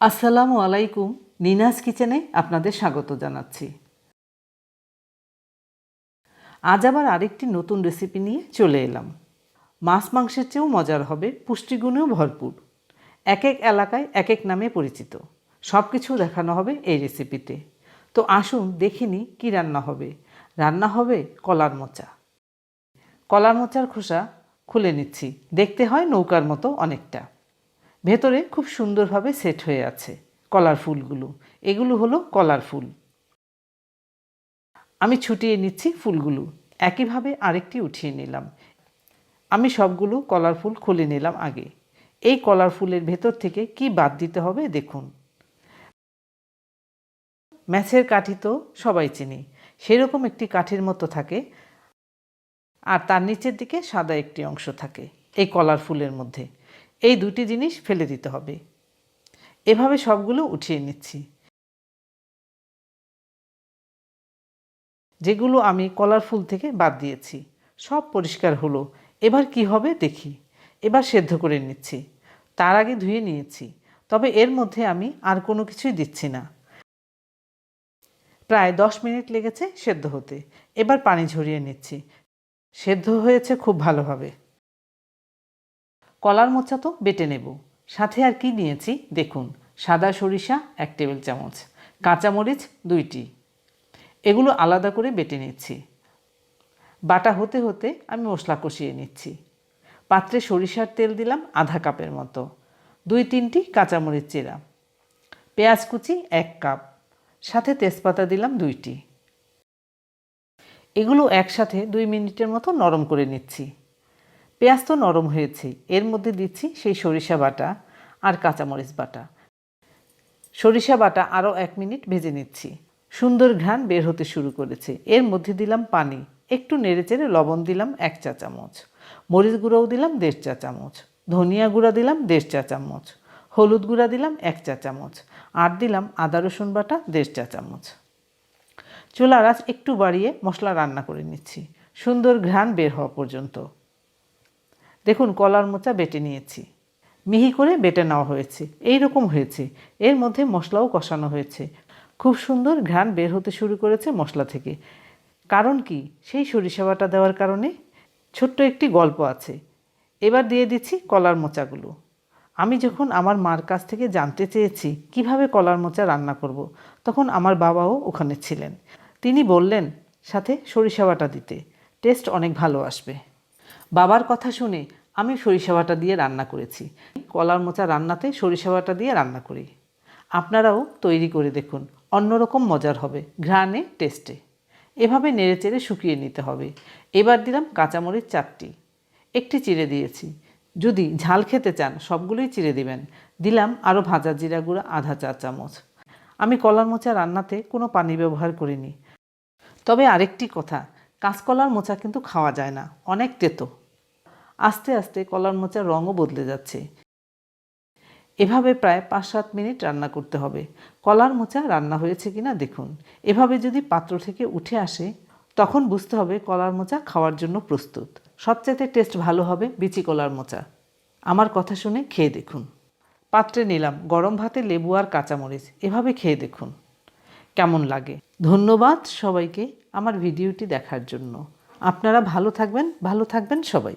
আসসালামু আলাইকুম, নিনাস কিচেনে আপনাদের স্বাগত জানাচ্ছি। আজ আবার আরেকটি নতুন রেসিপি নিয়ে চলে এলাম। মাছ মাংসের চেয়েও মজার হবে পুষ্টিগুণেও ভরপুর। এক এক এলাকায় এক এক নামে পরিচিত। সব কিছু দেখানো হবে এই রেসিপিতে। তো আসুন দেখিনি কি রান্না হবে। রান্না হবে কলার মোচা। কলার মোচার খোসা খুলে নিচ্ছি। দেখতে হয় নৌকার মতো অনেকটা। ভেতরে খুব সুন্দরভাবে সেট হয়ে আছে কলার ফুলগুলো। এগুলো হলো কলার ফুল। আমি ছুটিয়ে নিচ্ছি ফুলগুলো। একইভাবে আরেকটি উঠিয়ে নিলাম। আমি সবগুলো কলার ফুল খুলে নিলাম আগে। এই কলার ফুলের ভেতর থেকে কি বাদ দিতে হবে দেখুন। ম্যাচের কাঠি তো সবাই চিনি। সেরকম একটি কাঠির মতো থাকে। আর তার নিচের দিকে সাদা একটি অংশ থাকে এই কলার ফুলের মধ্যে। এই দুটি জিনিস ফেলে দিতে হবে। এভাবে সবগুলো উঠিয়ে নিচ্ছি। যেগুলো আমি কলার ফুল থেকে বাদ দিয়েছি। সব পরিষ্কার হলো। এবার কি হবে দেখি। এবার সেদ্ধ করে নিচ্ছি। তার আগে ধুয়ে নিয়েছি। তবে এর মধ্যে আমি আর কোনো কিছুই দিচ্ছি না। প্রায় দশ মিনিট লেগেছে সেদ্ধ হতে। এবার পানি ঝরিয়ে নিচ্ছি। সেদ্ধ হয়েছে খুব ভালোভাবে। কলার মোচা তো বেটে নেব। সাথে আর কি নিয়েছি? দেখুন, সাদা সরিষা এক টেবিল চামচ কাঁচামরিচ দুইটি। এগুলো আলাদা করে বেটে নিচ্ছি। বাটা হতে হতে আমি মশলা কষিয়ে নিচ্ছি। পাত্রে সরিষার তেল দিলাম আধা কাপের মতো। দুই তিনটি কাঁচামরিচ চেরা। পেঁয়াজ কুচি এক কাপ। সাথে তেজপাতা দিলাম দুইটি। এগুলো একসাথে দুই মিনিটের মতো নরম করে নিচ্ছি। পেঁয়াজ তো নরম হয়েছে, এর মধ্যে দিচ্ছি সেই সরিষা বাটা আর কাঁচামরিচ বাটা। সরিষা বাটা আরও এক মিনিট ভেজে নিচ্ছি। সুন্দর ঘ্রাণ বের হতে শুরু করেছে। এর মধ্যে দিলাম পানি, একটু নেড়েচেড়ে লবণ দিলাম এক চা চামচ, মরিচ গুঁড়োও দিলাম দেড় চা চামচ, ধনিয়া গুঁড়া দিলাম দেড় চা চামচ, হলুদ গুঁড়া দিলাম এক চা চামচ, আর দিলাম আদা রসুন বাটা দেড় চা চামচ। চুলার আঁচ একটু বাড়িয়ে মশলা রান্না করে নিচ্ছি। সুন্দর ঘ্রাণ বের হওয়া পর্যন্ত। দেখুন, কলার মোচা বেটে নিয়েছি। মিহি করে বেটে নেওয়া হয়েছে। এই রকম হয়েছে। এর মধ্যে মশলাও কষানো হয়েছে। খুব সুন্দর ঘ্রাণ বের হতে শুরু করেছে মশলা থেকে। কারণ কি? সেই সরিষা বাটা দেওয়ার কারণে ছোট্ট একটি গল্প আছে। এবার দিয়ে দিচ্ছি কলার মোচাগুলো। আমি যখন আমার মার কাছ থেকে জানতে চেয়েছি কীভাবে কলার মোচা রান্না করব। তখন আমার বাবাও ওখানে ছিলেন। তিনি বললেন, সাথে সরিষা বাটা দিতে। টেস্ট অনেক ভালো আসবে। বাবার কথা শুনে আমি সরিষা বাটা দিয়ে রান্না করেছি। কলার মোচা রান্নাতে সরিষা বাটা দিয়ে রান্না করি। আপনারাও তৈরি করে দেখুন, অন্যরকম মজার হবে, ঘ্রাণে, টেস্টে। এভাবে নেড়েচেড়ে শুকিয়ে নিতে হবে। এবার দিলাম কাঁচামরিচ চারটি। একটি চিড়ে দিয়েছি। যদি ঝাল খেতে চান, সবগুলোই চিড়ে দিবেন। দিলাম আরও ভাজা জিরা গুঁড়া, আধা চা চামচ। আমি কলার মোচা রান্নাতে কোনো পানি ব্যবহার করিনি। তবে আরেকটি কথা কাঁচকলার মোচা কিন্তু খাওয়া যায় না, অনেক তেতো। আস্তে আস্তে কলার মোচার রঙও বদলে যাচ্ছে। এভাবে প্রায় পাঁচ সাত মিনিট রান্না করতে হবে। কলার মোচা রান্না হয়েছে কিনা দেখুন। এভাবে যদি পাত্র থেকে উঠে আসে, তখন বুঝতে হবে কলার মোচা খাওয়ার জন্য প্রস্তুত। সবচাইতে টেস্ট ভালো হবে বিচি কলার মোচা। আমার কথা শুনে খেয়ে দেখুন। পাত্রে নিলাম গরম ভাতে লেবু আর কাঁচামরিচ। এভাবে খেয়ে দেখুন। কেমন লাগে? ধন্যবাদ সবাইকে আমার ভিডিওটি দেখার জন্য। আপনারা ভালো থাকবেন ভালো থাকবেন সবাই।